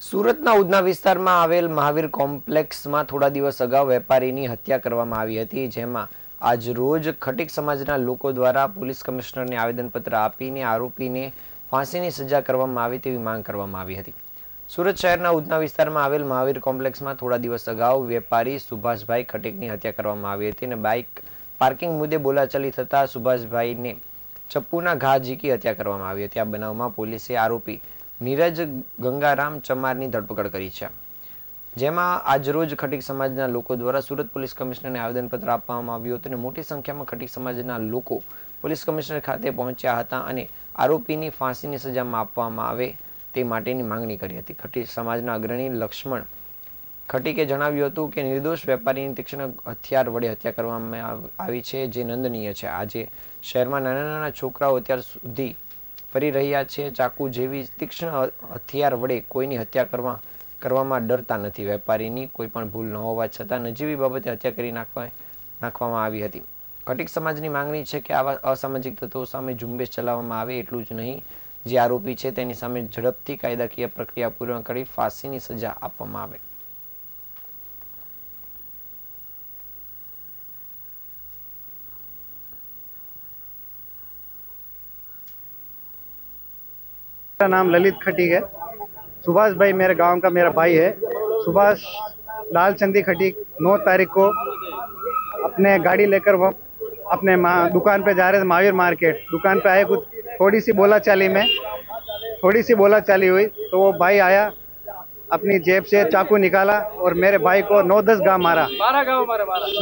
સુરતના ઉધના વિસ્તારમાં આવેલ મહાવીર કોમ્પ્લેક્સમાં થોડા દિવસ અગાઉ વેપારીની હત્યા કરવામાં આવી હતી, જેમાં આજ રોજ ખટીક સમાજના લોકો દ્વારા પોલીસ કમિશનરને આવેદનપત્ર આપીને આરોપીને ફાંસીની સજા કરવામાં આવે તેવી માંગ કરવામાં આવી હતી. સુરત શહેરના ઉધના વિસ્તારમાં આવેલ મહાવીર કોમ્પ્લેક્સમાં થોડા દિવસ અગાઉ વેપારી સુભાષભાઈ ખટીકની હત્યા કરવામાં આવી હતી અને બાઇક પાર્કિંગ મુદ્દે બોલાચાલી થતાં સુભાષભાઈને ચપ્પુના ઘા ઝીકી હત્યા કરવામાં આવી હતી. આ બનાવમાં પોલીસે આરોપી નીરજ ગંગારામ ચમારની ધરપકડ કરી છે. જેમાં આજરોજ ખટીક સમાજના લોકો દ્વારા સુરત પોલીસ કમિશનરને આવેદનપત્ર આપવામાં આવ્યું હતું અને મોટી સંખ્યામાં ખટીક સમાજના લોકો પોલીસ કમિશનર ખાતે પહોંચ્યા હતા અને આરોપીની ફાંસીની સજામાં આપવામાં આવે તે માટેની માંગણી કરી હતી. ખટીક સમાજના અગ્રણી લક્ષ્મણ ખટીકે જણાવ્યું હતું કે નિર્દોષ વેપારીની તીક્ષ્ણ હથિયાર વડે હત્યા કરવામાં આવ- છે, જે નંદનીય છે. આજે શહેરમાં નાના નાના છોકરાઓ અત્યાર સુધી ફરી રહ્યા છે. ચાકુ જેવી તીક્ષ્ણ હથિયાર વડે કોઈની હત્યા કરવા, કરવામાં ડરતા નથી. વેપારીની કોઈ પણ ભૂલ ન હોવા છતાં નજીવી બાબતે હત્યા કરી નાખવા નાખવામાં આવી હતી. કટિક સમાજની માંગણી છે કે આવા અસામાજિક તત્વો સામે ઝુંબેશ ચલાવવામાં આવે એટલું જ નહીં. જે આરોપી છે તેની સામે ઝડપથી કાયદાકીય પ્રક્રિયા પૂર્ણ કરી ફાંસીની સજા આપવામાં આવે. मेरा नाम ललित खटीक है। सुभाष भाई मेरे गाँव का मेरा भाई है। सुभाष लालचंदी खटीक नौ तारीख को अपने गाड़ी लेकर वो अपने दुकान पे जा रहे थे महावीर मार्केट। दुकान पे आए कुछ थोड़ी सी बोला चाली में थोड़ी सी बोला चाली हुई तो वो भाई आया अपनी जेब से चाकू निकाला और मेरे भाई को नौ दस गाँव मारा। बारह गाँव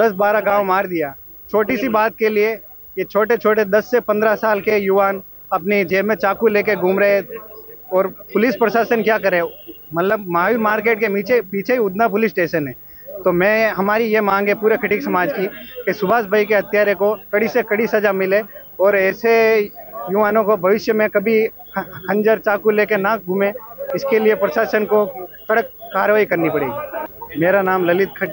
दस बारह गाँव मार दिया। छोटी सी बात के लिए ये छोटे छोटे दस से पंद्रह साल के युवान अपनी जेब में चाकू लेके घूम रहे और पुलिस प्रशासन क्या करे? मतलब महावीर मार्केट के पीछे पीछे ही उधना पुलिस स्टेशन है। तो मैं, हमारी ये मांग है पूरे खटीक समाज की कि सुभाष भाई के हत्यारे को कड़ी से कड़ी सजा मिले और ऐसे युवानों को भविष्य में कभी खंजर चाकू लेके ना घूमे, इसके लिए प्रशासन को कड़क कार्रवाई करनी पड़ेगी। मेरा नाम ललित खटी